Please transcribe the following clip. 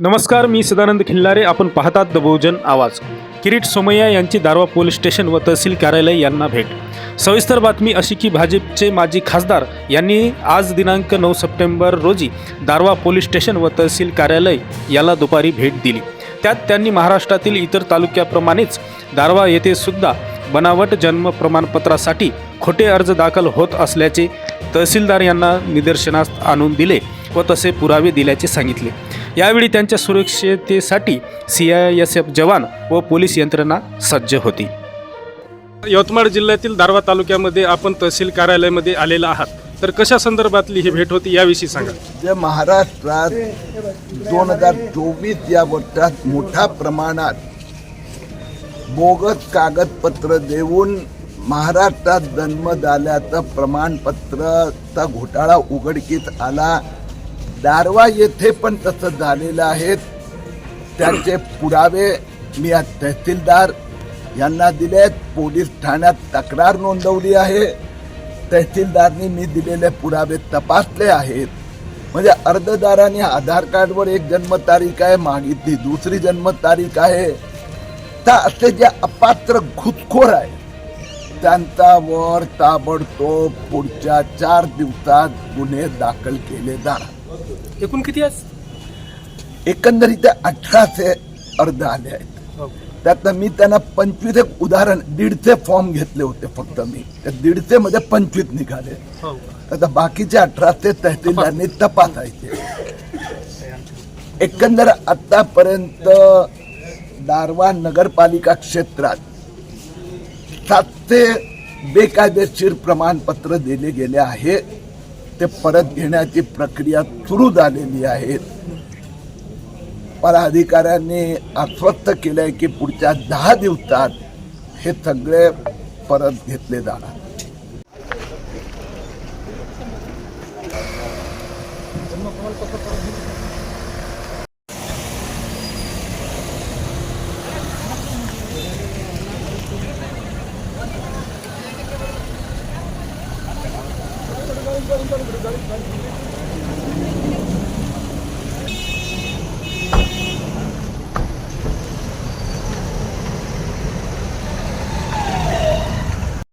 नमस्कार मी सदानंद खिल्लारे. आपण पाहतात द बहुजन आवाज. किरीट सोमय्या यांची दारवा पोलीस स्टेशन व तहसील कार्यालय यांना भेट. सविस्तर बातमी अशी की भाजपचे माजी खासदार यांनी आज दिनांक नऊ सप्टेंबर रोजी दारवा पोलीस स्टेशन व तहसील कार्यालय याला दुपारी भेट दिली. त्यात त्यांनी महाराष्ट्रातील इतर तालुक्याप्रमाणेच दारवा येथे सुद्धा बनावट जन्म प्रमाणपत्रासाठी खोटे अर्ज दाखल होत असल्याचे तहसीलदार यांना निदर्शनास आणून दिले व तसे पुरावे दिल्याचे सांगितले. यावेळी त्यांच्या सुरक्षितेसाठी सी आय एस एफ जवान व पोलीस यंत्रणा सज्ज होती. यवतमाळ जिल्ह्यातील दारवा तालुक्यामध्ये आपण तहसील कार्यालयामध्ये आलेला आहात. तर कशा संदर्भातली ही भेट होती याविषयी सांगा. जे महाराष्ट्रात दोन हजार चोवीस या वर्षात मोठ्या प्रमाणात बोगस कागदपत्र देऊन महाराष्ट्रात जन्म झाल्याचं प्रमाणपत्राचा घोटाळा उघडकीस आला. दारवा येथे पण तसं झालेलं आहे. त्याचे पुरावे मी आज तहसीलदार यांना दिलेत. पोलीस ठाण्यात तक्रार नोंदवली आहे. तहसीलदारनी मी दिलेले पुरावे तपासले आहेत. म्हणजे अर्जदाराने आधार कार्डवर एक जन्मतारीख आहे मागितली दुसरी जन्मतारीख आहे. तर असे जे अपात्र घुसखोर आहे त्यांचा वर ताबडतोब पुढच्या चार दिवसात गुन्हे दाखल केले जाणार. एकूण किती आहे एकंदरीत अठराशे अर्ज आले आहेत. त्यातनं मी त्यांना पंचवीस एक उदाहरण दीडचे फॉर्म घेतले होते फक्त मी. त्या दीडचे मध्ये पंचवीस निघाले. आता बाकीचे अठराशे तहसीलदारने तपासायचे. एकंदर आतापर्यंत दारवा नगरपालिका क्षेत्रात सातशे बेकायदेशीर प्रमाणपत्र दिले गेले आहे. ते परत घेण्याची प्रक्रिया सुरू झालेली आहे. मला अधिकाऱ्यांनी आश्वस्त केलंय की पुढच्या दहा दिवसात हे सगळे परत घेतले जाणार. Ben de